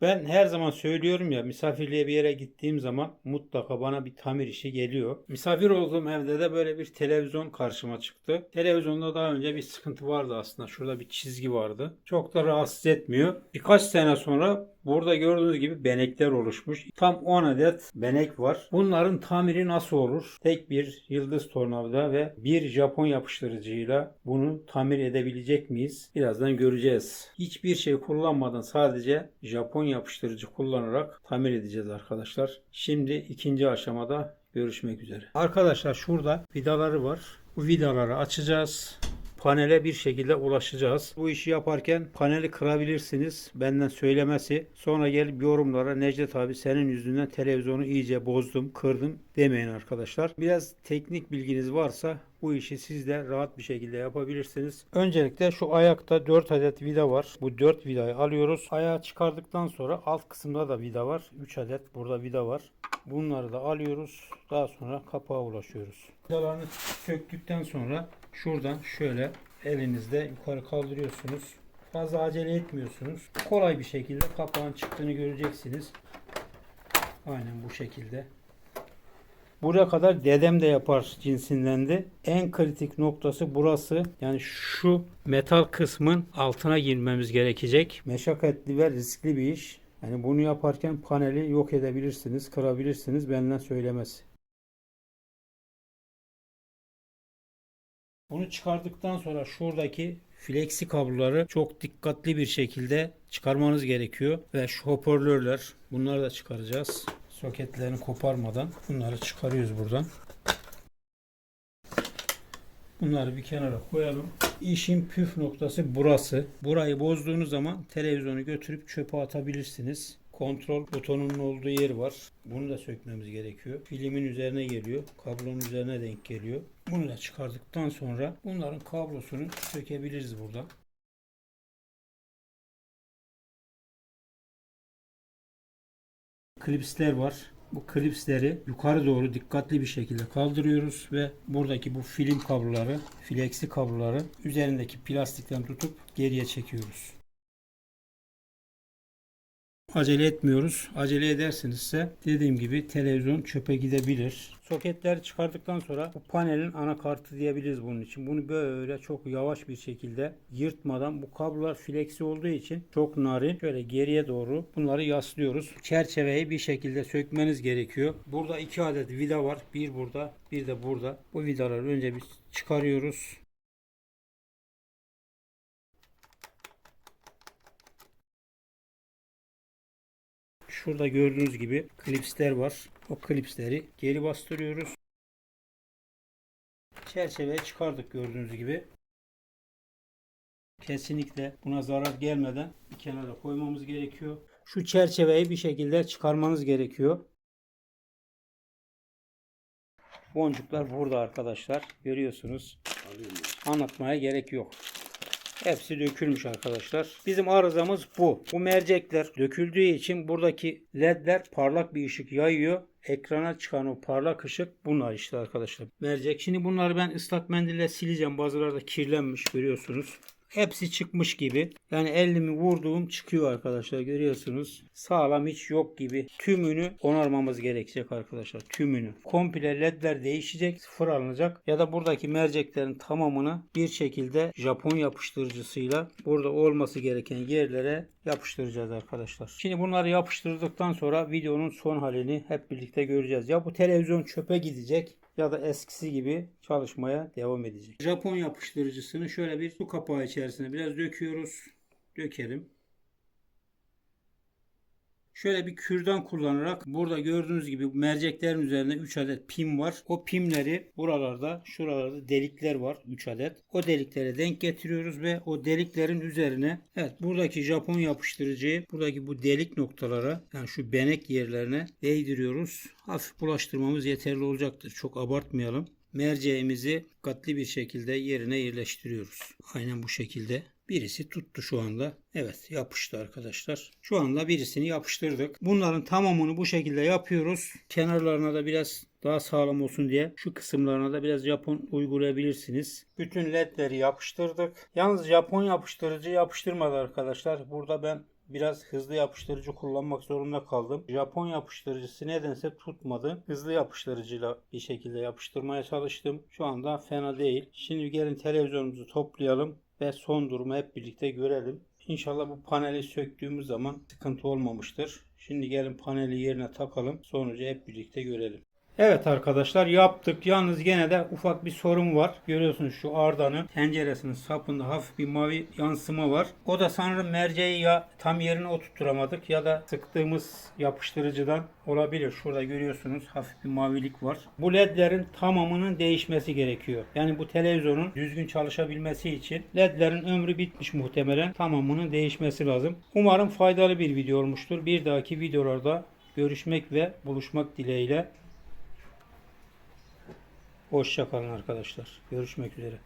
Ben her zaman söylüyorum ya misafirliğe bir yere gittiğim zaman mutlaka bana bir tamir işi geliyor. Misafir olduğum evde de böyle bir televizyon karşıma çıktı. Televizyonda daha önce bir sıkıntı vardı aslında. Şurada bir çizgi vardı. Çok da rahatsız etmiyor. Birkaç sene sonra burada gördüğünüz gibi benekler oluşmuş. Tam 10 adet benek var. Bunların tamiri nasıl olur? Tek bir yıldız tornavida ve bir Japon yapıştırıcıyla bunu tamir edebilecek miyiz? Birazdan göreceğiz. Hiçbir şey kullanmadan sadece Japon yapıştırıcı kullanarak tamir edeceğiz arkadaşlar. Şimdi ikinci aşamada görüşmek üzere. Arkadaşlar şurada vidaları var. Bu vidaları açacağız panele bir şekilde ulaşacağız. Bu işi yaparken paneli kırabilirsiniz. Benden söylemesi. Sonra gelip yorumlara Necdet abi senin yüzünden televizyonu iyice bozdum, kırdım demeyin arkadaşlar. Biraz teknik bilginiz varsa bu işi siz de rahat bir şekilde yapabilirsiniz. Öncelikle şu ayakta 4 adet vida var. Bu 4 vidayı alıyoruz. Ayağı çıkardıktan sonra alt kısımda da vida var. 3 adet burada vida var. Bunları da alıyoruz. Daha sonra kapağa ulaşıyoruz. Vidalarını söktükten sonra şuradan şöyle elinizde yukarı kaldırıyorsunuz. Fazla acele etmiyorsunuz. Kolay bir şekilde kapağın çıktığını göreceksiniz. Aynen bu şekilde. Buraya kadar dedem de yapar cinsindendi. En kritik noktası burası. Yani şu metal kısmın altına girmemiz gerekecek. Meşakkatli ve riskli bir iş. Yani bunu yaparken paneli yok edebilirsiniz, kırabilirsiniz. Benden söylemesi. Bunu çıkardıktan sonra şuradaki flexi kabloları çok dikkatli bir şekilde çıkarmanız gerekiyor. Ve şu hoparlörler bunları da çıkaracağız. Soketlerini koparmadan bunları çıkarıyoruz buradan. Bunları bir kenara koyalım. İşin püf noktası burası. Burayı bozduğunuz zaman televizyonu götürüp çöpe atabilirsiniz. Kontrol butonunun olduğu yer var. Bunu da sökmemiz gerekiyor. Filmin üzerine geliyor. Kablonun üzerine denk geliyor. Bunu da çıkardıktan sonra bunların kablosunu sökebiliriz buradan. Klipsler var. Bu klipsleri yukarı doğru dikkatli bir şekilde kaldırıyoruz ve buradaki bu film kabloları, flexi kabloları üzerindeki plastikten tutup geriye çekiyoruz. Acele etmiyoruz. Acele edersinizse dediğim gibi televizyon çöpe gidebilir. Soketleri çıkardıktan sonra bu panelin anakartı diyebiliriz bunun için. Bunu böyle çok yavaş bir şekilde yırtmadan bu kablolar flexi olduğu için çok narin şöyle geriye doğru bunları yaslıyoruz. Çerçeveyi bir şekilde sökmeniz gerekiyor. Burada iki adet vida var. Bir burada bir de burada. Bu vidaları önce bir çıkarıyoruz. Şurada gördüğünüz gibi klipsler var. O klipsleri geri bastırıyoruz. Çerçeveyi çıkardık gördüğünüz gibi. Kesinlikle buna zarar gelmeden bir kenara koymamız gerekiyor. Şu çerçeveyi bir şekilde çıkarmanız gerekiyor. Boncuklar burada arkadaşlar. Görüyorsunuz. Anlatmaya gerek yok. Hepsi dökülmüş arkadaşlar. Bizim arızamız bu. Bu mercekler döküldüğü için buradaki ledler parlak bir ışık yayıyor. Ekrana çıkan o parlak ışık bunlar işte arkadaşlar. Mercek. Şimdi bunları ben ıslak mendille sileceğim. Bazıları da kirlenmiş görüyorsunuz. Hepsi çıkmış gibi. Yani elimi vurduğum çıkıyor arkadaşlar görüyorsunuz. Sağlam hiç yok gibi. Tümünü onarmamız gerekecek arkadaşlar. Tümünü. Komple ledler değişecek. Sıfır alınacak. Ya da buradaki merceklerin tamamını bir şekilde Japon yapıştırıcısıyla burada olması gereken yerlere yapıştıracağız arkadaşlar. Şimdi bunları yapıştırdıktan sonra videonun son halini hep birlikte göreceğiz. Ya bu televizyon çöpe gidecek ya da eskisi gibi çalışmaya devam edecek. Japon yapıştırıcısını şöyle bir su kapağı içerisine biraz döküyoruz. Dökelim. Şöyle bir kürdan kullanarak burada gördüğünüz gibi merceklerin üzerinde 3 adet pim var. O pimleri buralarda şuralarda delikler var 3 adet. O deliklere denk getiriyoruz ve o deliklerin üzerine evet buradaki Japon yapıştırıcıyı buradaki bu delik noktalara yani şu benek yerlerine değdiriyoruz. Hafif bulaştırmamız yeterli olacaktır. Çok abartmayalım. Merceğimizi dikkatli bir şekilde yerine yerleştiriyoruz. Aynen bu şekilde. Birisi tuttu şu anda. Evet yapıştı arkadaşlar. Şu anda birisini yapıştırdık. Bunların tamamını bu şekilde yapıyoruz. Kenarlarına da biraz daha sağlam olsun diye şu kısımlarına da biraz Japon uygulayabilirsiniz. Bütün ledleri yapıştırdık. Yalnız Japon yapıştırıcı yapıştırmadı arkadaşlar. Burada ben biraz hızlı yapıştırıcı kullanmak zorunda kaldım. Japon yapıştırıcısı nedense tutmadı. Hızlı yapıştırıcıyla bir şekilde yapıştırmaya çalıştım. Şu anda fena değil. Şimdi gelin televizyonumuzu toplayalım ve son durumu hep birlikte görelim. İnşallah bu paneli söktüğümüz zaman sıkıntı olmamıştır. Şimdi gelin paneli yerine takalım. Sonucu hep birlikte görelim. Evet arkadaşlar yaptık. Yalnız gene de ufak bir sorun var. Görüyorsunuz şu ardanın tenceresinin sapında hafif bir mavi yansıma var. O da sanırım merceği ya tam yerine oturtturamadık ya da sıktığımız yapıştırıcıdan olabilir. Şurada görüyorsunuz hafif bir mavilik var. Bu ledlerin tamamının değişmesi gerekiyor. Yani bu televizyonun düzgün çalışabilmesi için ledlerin ömrü bitmiş muhtemelen. Tamamının değişmesi lazım. Umarım faydalı bir video olmuştur. Bir dahaki videolarda görüşmek ve buluşmak dileğiyle. Hoşçakalın arkadaşlar. Görüşmek üzere.